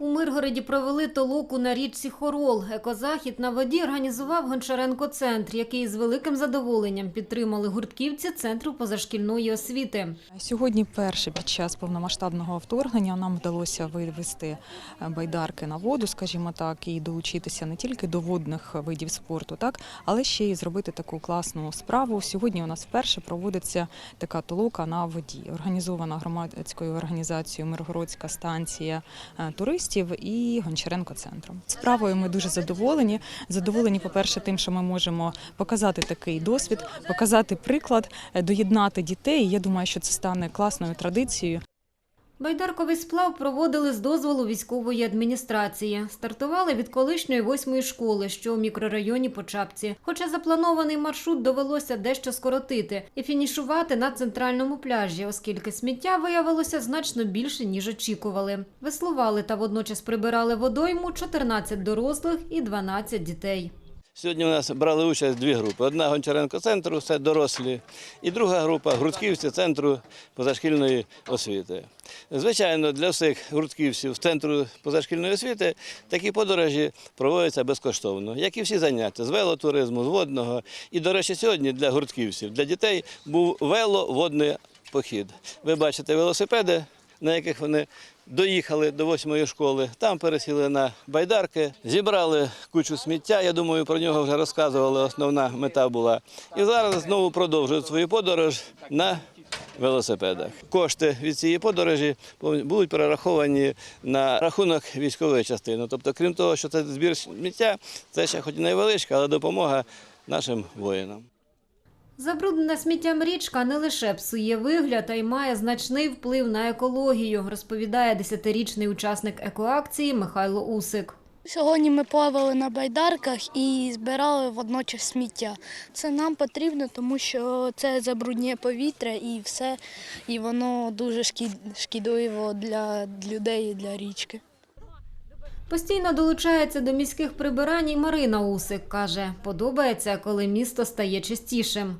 У Миргороді провели толоку на річці Хорол. Екозахід на воді організував Гончаренко-центр, який з великим задоволенням підтримали гуртківці Центру позашкільної освіти. Сьогодні перше під час повномасштабного вторгнення нам вдалося вивести е, байдарки на воду, скажімо так, і долучитися не тільки до водних видів спорту, так, але ще й зробити таку класну справу. Сьогодні у нас вперше проводиться така толока на воді, організована громадською організацією Миргородська станція е, туристів і Гончаренко центром. Справою ми дуже задоволені. Задоволені, по-перше, тим, що ми можемо показати такий досвід, показати приклад, доєднати дітей. Я думаю, що це стане класною традицією. Байдарковий сплав проводили з дозволу військової адміністрації. Стартували від колишньої восьмої школи, що у мікрорайоні Почапці. Хоча запланований маршрут довелося дещо скоротити і фінішувати на центральному пляжі, оскільки сміття виявилося значно більше, ніж очікували. Веслували та водночас прибирали водойму 14 дорослих і 12 дітей. Сьогодні у нас брали участь дві групи. Одна Гончаренко центру, це дорослі, і друга група гуртківці центру позашкільної освіти. Звичайно, для всіх гуртківців центру позашкільної освіти такі подорожі проводяться безкоштовно, як і всі заняття з велотуризму, з водного. І, до речі, сьогодні для гуртківців, для дітей був веловодний похід. Ви бачите велосипеди, на яких вони доїхали до восьмої школи. Там пересіли на байдарки, зібрали кучу сміття. Я думаю, про нього вже розказували. Основна мета була. І зараз знову продовжують свою подорож на велосипедах. Кошти від цієї подорожі будуть перераховані на рахунок військової частини. Тобто, крім того, що це збір сміття, це ще хоч і невеличка, але допомога нашим воїнам. Забруднена сміттям річка не лише псує вигляд, а й має значний вплив на екологію, розповідає десятирічний учасник екоакції Михайло Усик. Сьогодні ми плавали на байдарках і збирали водночас сміття. Це нам потрібно, тому що це забруднює повітря і все, і воно дуже шкідливо для людей і для річки. Постійно долучається до міських прибирань і Марина Усик. Каже, подобається, коли місто стає чистішим.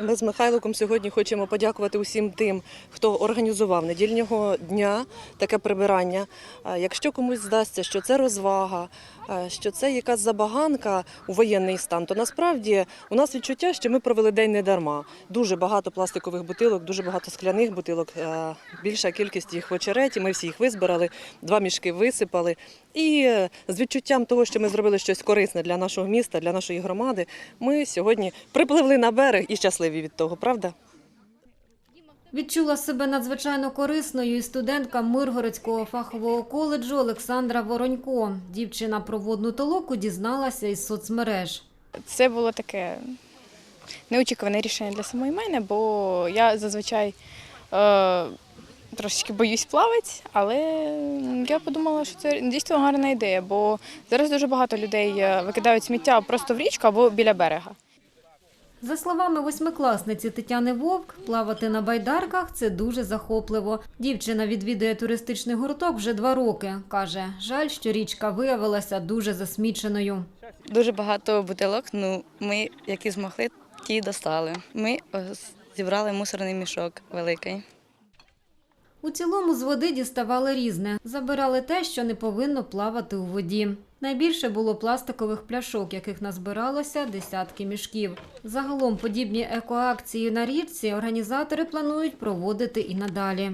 Ми з Михайликом сьогодні хочемо подякувати усім тим, хто організував недільного дня таке прибирання. Якщо комусь здасться, що це розвага, що це якась забаганка у воєнний стан, то насправді у нас відчуття, що ми провели день не дарма. Дуже багато пластикових бутилок, дуже багато скляних бутилок. Більша кількість їх в очереті. Ми всі їх визбирали, два мішки висипали. І е, з відчуттям того, що ми зробили щось корисне для нашого міста, для нашої громади, ми сьогодні припливли на берег і щасливі від того, правда? Відчула себе надзвичайно корисною і студентка Миргородського фахового коледжу Олександра Воронько. Дівчина про водну толоку дізналася із соцмереж. Це було таке неочікуване рішення для самої мене, бо я зазвичай е, трошечки боюсь плавати, але я подумала, що це дійсно гарна ідея, бо зараз дуже багато людей е, викидають сміття просто в річку або біля берега. За словами восьмикласниці Тетяни Вовк, плавати на байдарках це дуже захопливо. Дівчина відвідує туристичний гурток вже два роки. Каже, жаль, що річка виявилася дуже засміченою. Дуже багато бутилок. Ну, ми, які змогли, ті достали. Ми е, зібрали мусорний мішок великий. У цілому з води діставали різне. Забирали те, що не повинно плавати у воді. Найбільше було пластикових пляшок, яких назбиралося десятки мішків. Загалом подібні екоакції на річці організатори планують проводити і надалі.